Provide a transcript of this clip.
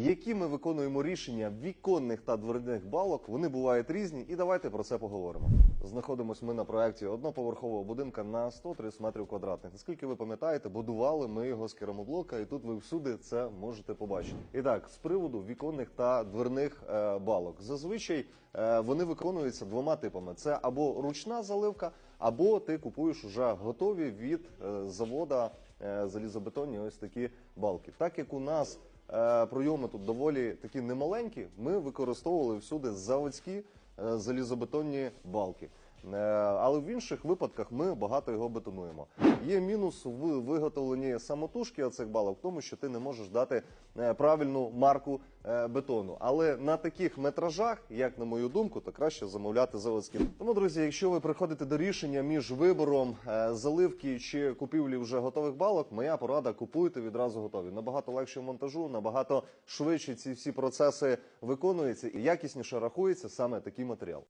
які ми виконуємо рішення віконних та дверних балок, вони бувають різні, і давайте про це поговоримо. Знаходимось ми на проєкті одноповерхового будинка на 130 метрів квадратних. Наскільки ви пам'ятаєте, будували ми його з керамоблока, і тут ви всюди це можете побачити. І так, з приводу віконних та дверних е, балок, зазвичай е, вони виконуються двома типами: це або ручна заливка, або ти купуєш вже готові від е, завода е, залізобетонні ось такі балки. Так як у нас пройоми тут доволі такі немаленькі, ми використовували всюди заводські е, залізобетонні балки. Е, Але в інших випадках ми багато його бетонуємо. Є мінус в виготовленні самотужки цих балок, в тому, що ти не можеш дати е, правильну марку е, бетону. Але на таких метражах, як на мою думку, то краще замовляти заводські. Тому, друзі, якщо ви приходите до рішення між вибором заливки чи купівлі вже готових балок, моя порада купуйте відразу готові. Набагато легше монтажу, набагато швидше ці всі процеси виконуються і якісніше рахується саме такий матеріал.